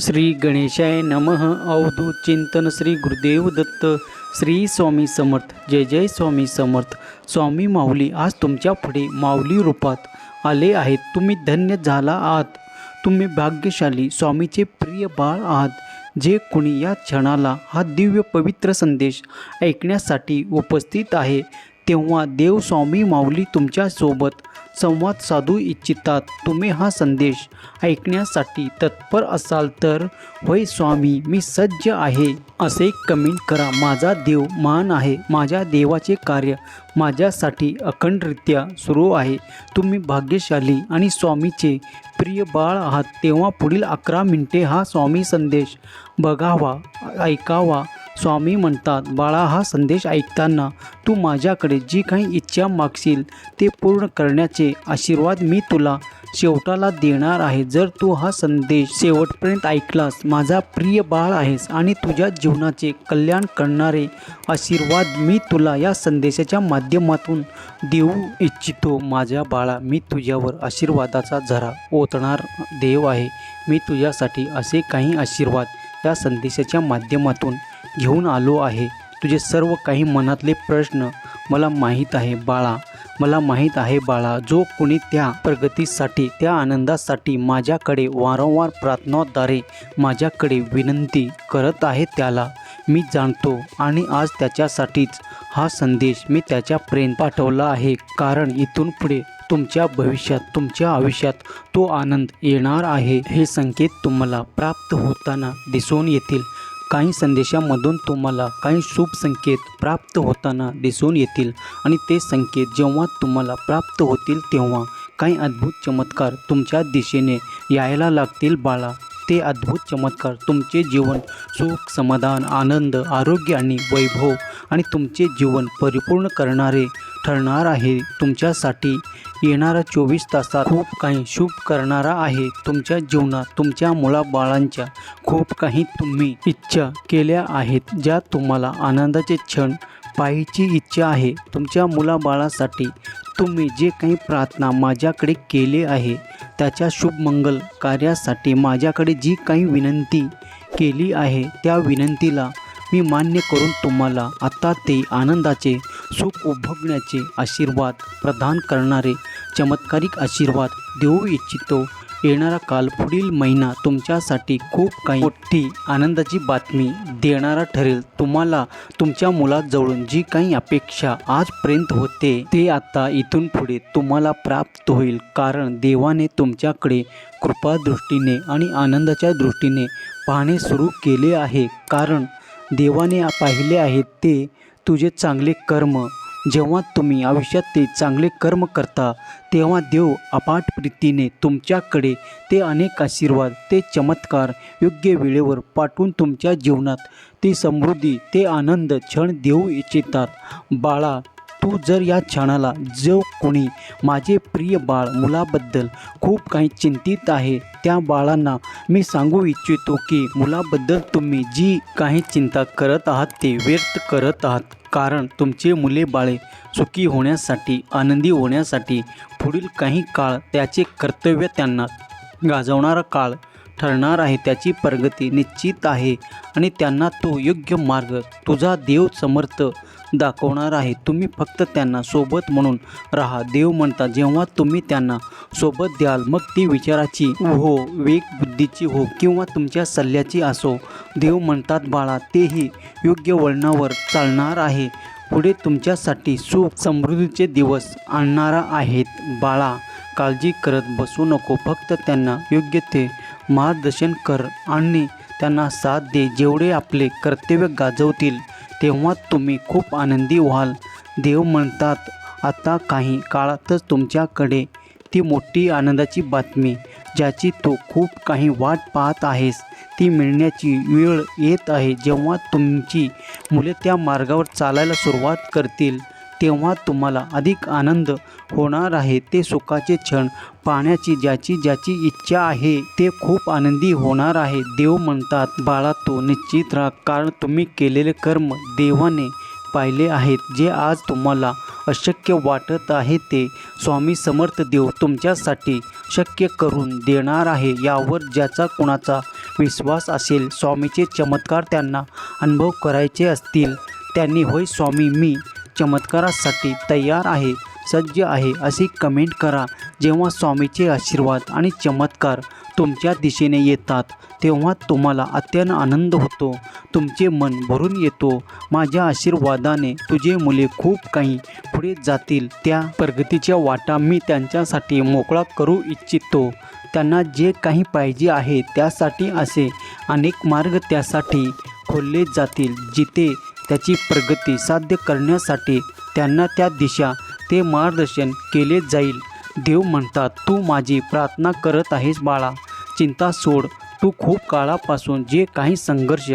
श्री गणेशाय नमः. अवधूत चिंतन श्री गुरुदेव दत्त. श्री स्वामी समर्थ. जय जय स्वामी समर्थ. स्वामी माऊली आज तुमच्यापुढे माऊली रूपात आले आहेत. तुम्ही धन्य झाला आहात. तुम्ही भाग्यशाली स्वामीचे प्रिय बाळ आहात. जे कुणी या क्षणाला हा दिव्य पवित्र संदेश ऐकण्यासाठी उपस्थित आहे तेव्हा देव स्वामी माऊली तुमच्यासोबत संवाद साधू इच्छितात. तुम्ही हा संदेश ऐकण्यासाठी तत्पर असाल तर होय स्वामी मी सज्ज आहे. असे कमेंट करा. माझा देव मान आहे. माझ्या देवाचे कार्य माझ्यासाठी अखंडरित्या सुरू आहे. तुम्ही भाग्यशाली आणि स्वामीचे प्रिय बाळ आहात. तेव्हा पुढील अकरा मिनिटे हा स्वामी संदेश बघावा ऐकावा स्वामी म्हणतात बाळा हा संदेश ऐकताना तू माझ्याकडे जी काही इच्छा मागशील ते पूर्ण करण्याचे आशीर्वाद मी तुला शेवटाला देणार आहे. जर तू हा संदेश शेवटपर्यंत ऐकलास माझा प्रिय बाळ आहेस आणि तुझ्या जीवनाचे कल्याण करणारे आशीर्वाद मी तुला या संदेशाच्या माध्यमातून देऊ इच्छितो. माझ्या बाळा मी तुझ्यावर आशीर्वादाचा झरा ओतणार देव आहे. मी तुझ्यासाठी असे काही आशीर्वाद या संदेशाच्या माध्यमातून घेऊन आलो आहे. तुझे सर्व काही मनातले प्रश्न मला माहीत आहे बाळा. मला माहीत आहे बाळा जो कोणी त्या प्रगतीसाठी त्या आनंदासाठी माझ्याकडे वारंवार प्रार्थनाद्वारे माझ्याकडे विनंती करत आहे त्याला मी जाणतो आणि आज त्याच्यासाठीच हा संदेश मी त्याच्या प्रेम पाठवला आहे. कारण इथून पुढे तुमच्या भविष्यात तुमच्या आयुष्यात तो आनंद येणार आहे. हे संकेत तुम्हाला प्राप्त होताना दिसून येतील. काही संदेशामधून तुम्हाला काही शुभ संकेत प्राप्त होताना दिसून येतील. आणि ते संकेत जेव्हा तुम्हाला प्राप्त होतील तेव्हा काही अद्भुत चमत्कार तुमच्या दिशेने यायला लागतील बाळा. ते अद्भुत चमत्कार तुमचे जीवन सुख समाधान आनंद आरोग्य आणि वैभव आणि तुमचे जीवन परिपूर्ण करणारे ठरणार आहे. तुमच्यासाठी येणारा चोवीस तासात खूप काही शुभ करणारा आहे. तुमच्या जीवनात तुमच्या मुलाबाळांच्या खूप काही तुम्ही इच्छा केल्या आहेत ज्या तुम्हाला आनंदाचे क्षण पाहायची इच्छा आहे. तुमच्या मुलाबाळासाठी तुम्ही जे काही प्रार्थना माझ्याकडे केले आहे त्याच्या शुभमंगल कार्यासाठी माझ्याकडे जी काही विनंती केली आहे त्या विनंतीला मी मान्य करून तुम्हाला आता ते आनंदाचे सुख उपभोगण्याचे आशीर्वाद प्रदान करणारे चमत्कारिक आशीर्वाद देऊ इच्छितो. येणारा काल पुढील महिना तुमच्यासाठी खूप काही मोठी आनंदाची बातमी देणारा ठरेल. तुम्हाला तुमच्या मुलाजवळून जी काही अपेक्षा आजपर्यंत होते ते आता इथून पुढे तुम्हाला प्राप्त होईल. कारण देवाने तुमच्याकडे कृपादृष्टीने आणि आनंदाच्या दृष्टीने पाहणे सुरू केले आहे. कारण देवाने पाहिले आहे ते तुझे चांगले कर्म जेव्हा तुम्ही आयुष्यात ते चांगले कर्म करता तेव्हा देव अपाट प्रीतीने तुमच्याकडे ते अनेक आशीर्वाद ते चमत्कार योग्य वेळेवर पाठवून तुमच्या जीवनात ती समृद्धी ते आनंद क्षण देऊ इच्छितात. बाळा तू जर या क्षणाला जो कोणी माझे प्रिय बाळ मुलाबद्दल खूप काही चिंतित आहे त्या बाळांना मी सांगू इच्छितो की मुलाबद्दल तुम्ही जी काही चिंता करत आहात ते व्यक्त करत आहात. कारण तुमचे मुले बाळे सुखी होण्यासाठी आनंदी होण्यासाठी पुढील काही काळ त्याचे कर्तव्य त्यांना गाजवणारा काळ ठरणार आहे त्याची प्रगती निश्चित आहे आणि त्यांना तो योग्य मार्ग तुझा देव समर्थ दाखवणार आहे. तुम्ही फक्त त्यांना सोबत म्हणून राहा. देव म्हणतात जेव्हा तुम्ही त्यांना सोबत द्याल मग ती विचाराची हो वेग बुद्धीची हो किंवा तुमच्या सल्ल्याची असो. देव म्हणतात बाळा तेही योग्य वळणावर चालणार आहे. पुढे तुमच्यासाठी सुख समृद्धीचे दिवस आणणारा आहेत. बाळा काळजी करत बसू नको. फक्त त्यांना योग्य ते मार्गदर्शन कर आणि त्यांना साथ दे. जेवढे आपले कर्तव्य गाजवतील तेव्हा तुम्ही खूप आनंदी व्हाल. देव म्हणतात आता काही काळातच तुमच्याकडे ती मोठी आनंदाची बातमी ज्याची तो खूप काही वाट पाहत आहेस ती मिळण्याची वेळ येत आहे जेव्हा तुमची मुले त्या मार्गावर चालायला सुरुवात करतील. तेव्हा तुम्हाला अधिक आनंद होणार आहे. ते सुखाचे क्षण पाहण्याची ज्याची ज्याची इच्छा आहे ते खूप आनंदी होणार आहे. देव म्हणतात बाळा तो निश्चित राहा कारण तुम्ही केलेले कर्म देवाने पाहिले आहेत. जे आज तुम्हाला अशक्य वाटत आहे ते स्वामी समर्थ देव तुमच्यासाठी शक्य करून देणार आहे. यावर ज्याचा कुणाचा विश्वास असेल स्वामीचे चमत्कार त्यांना अनुभव करायचे असतील त्यांनी होय स्वामी मी चमत्कारासाठी तयार आहे सज्ज आहे अशी कमेंट करा. जेव्हा स्वामीचे आशीर्वाद आणि चमत्कार तुमच्या दिशेने येतात तेव्हा तुम्हाला अत्यंत आनंद होतो. तुमचे मन भरून येतो. माझ्या आशीर्वादाने तुझे मुले खूप काही पुढे जातील. त्या प्रगतीच्या वाटा मी त्यांच्यासाठी मोकळा करू इच्छितो. त्यांना जे काही पाहिजे आहे त्यासाठी असे अनेक मार्ग त्यासाठी खोलले जातील जिथे त्याची प्रगती साध्य करण्यासाठी त्यांना त्या दिशा ते मार्गदर्शन केले जाईल. देव म्हणतात तू माझी प्रार्थना करत आहेस बाळा. चिंता सोड. तू खूप काळापासून जे काही संघर्ष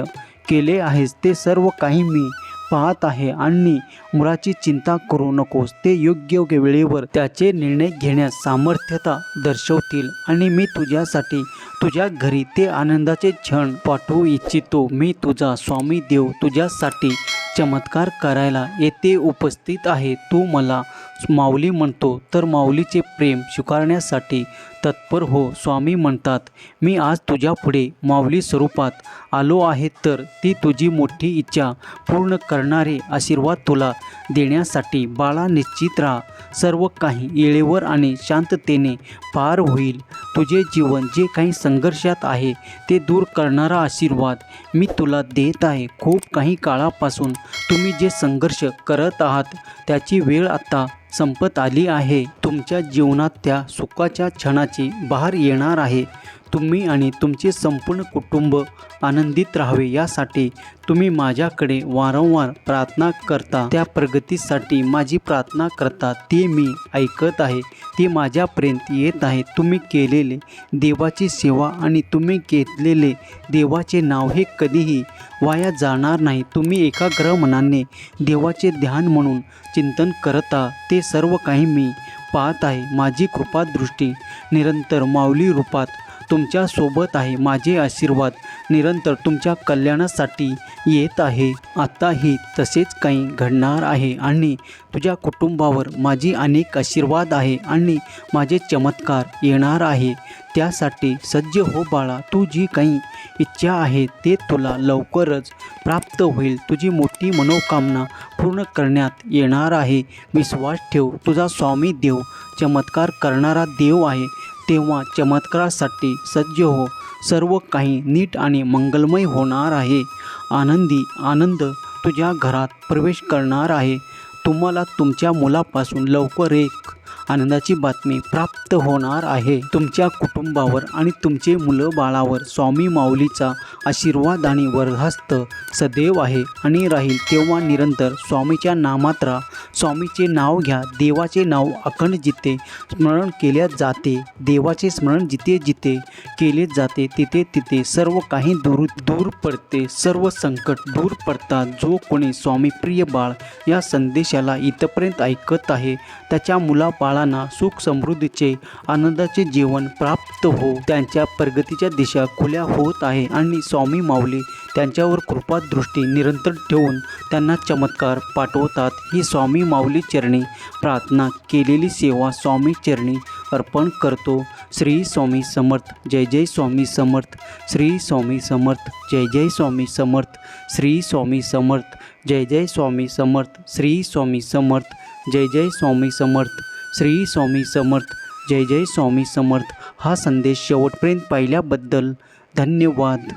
केले आहेस ते सर्व काही मी पाहत आहे आणि मुलाची चिंता करू नकोस. ते योग्य योग्य वेळेवर त्याचे निर्णय घेण्यास सामर्थ्यता दर्शवतील आणि मी तुझ्यासाठी तुझ्या घरी ते आनंदाचे क्षण पाठवू इच्छितो. मी तुझा स्वामी देव. तुझ्यासाठी चमत्कार करायला येथे उपस्थित आहे. तू मला माऊली म्हणतो तर माऊलीचे प्रेम स्वीकारण्यासाठी तत्पर हो स्वामी म्हणतात. मी आज तुझ्या पुढे माऊली स्वरूपात आलो आहे तर ती तुझी मोठी इच्छा पूर्ण करणारे आशीर्वाद तुला देण्यासाठी बाळा निश्चित राहा. सर्व काही येळेवर आणि शांततेने पार होईल. तुझे जीवन जे काही संघर्षात आहे ते दूर करणारा आशीर्वाद मी तुला देत आहे. खूप काही काळापासून तुम्ही जे संघर्ष करत आहात त्याची वेळ आता संपत आली आहे. तुमच्या जीवनात त्या सुखाच्या क्षणाची बहार येणार आहे. तुम्ही आणि तुमचे संपूर्ण कुटुंब आनंदित राहावे. यासाठी तुम्ही माझ्याकडे वारंवार प्रार्थना करता. त्या प्रगतीसाठी माझी प्रार्थना करता. ते मी ऐकत आहे. ती माझ्यापर्यंत येत आहे. तुम्ही केलेले देवाची सेवा आणि तुम्ही घेतलेले देवाचे नाव हे कधीही वाया जाणार नाही. तुम्ही एकाग्र मनाने देवाचे ध्यान म्हणून चिंतन करता. ते सर्व काही मी पाहत आहे. माझी कृपादृष्टी निरंतर माऊली रूपात तुमच्यासोबत आहे माझे आशीर्वाद निरंतर तुमच्या कल्याणासाठी येत आहे. आताही तसेच काही घडणार आहे आणि तुझ्या कुटुंबावर माझी अनेक आशीर्वाद आहे आणि माझे चमत्कार येणार आहे. त्यासाठी सज्ज हो बाळा तू जी काही इच्छा आहे ते तुला लवकरच प्राप्त होईल. तुझी मोठी मनोकामना पूर्ण करण्यात येणार आहे. विश्वास ठेव तुझा स्वामी देव चमत्कार करणारा देव आहे. तेव्हा चमत्कारासाठी सज्ज हो. सर्व काही नीट आणि मंगलमय होणार आहे. आनंदी आनंद तुझ्या घरात प्रवेश करणार आहे. तुम्हाला तुमच्या मुलापासून लवकर एक आनंदाची बातमी प्राप्त होणार आहे. तुमच्या कुटुंबावर आणि तुमचे मुलं बाळावर स्वामी माऊलीचा आशीर्वाद आणि वरदहस्त सदैव आहे आणि राहील तेव्हा निरंतर स्वामीच्या नामात राहा स्वामीचे नाव घ्या देवाचे नाव अखंड जिथे स्मरण केल्या जाते देवाचे स्मरण जिथे जिथे केले जाते तिथे तिथे सर्व काही दूर दूर पडते सर्व संकट दूर पडतात. जो कोणी स्वामीप्रिय बाळ या संदेशाला इथपर्यंत ऐकत आहे त्याच्या मुला बाळांना सुख समृद्धीचे आनंदाचे जीवन प्राप्त हो त्यांच्या प्रगतीच्या दिशा खुल्या होत आहे आणि स्वामी माऊली त्यांच्यावर कृपादृष्टी निरंतर ठेवून त्यांना चमत्कार पाठवतात. ही स्वामी माऊली चरणी प्रार्थना केलेली सेवा स्वामी चरणी अर्पण करतो. श्री स्वामी समर्थ जय जय स्वामी समर्थ. श्री स्वामी समर्थ जय जय स्वामी समर्थ. श्री स्वामी समर्थ जय जय स्वामी समर्थ. श्री स्वामी समर्थ जय जय स्वामी समर्थ. श्री स्वामी समर्थ जय जय स्वामी समर्थ. हा संदेश शेवटपर्यंत पाहिल्याबद्दल धन्यवाद.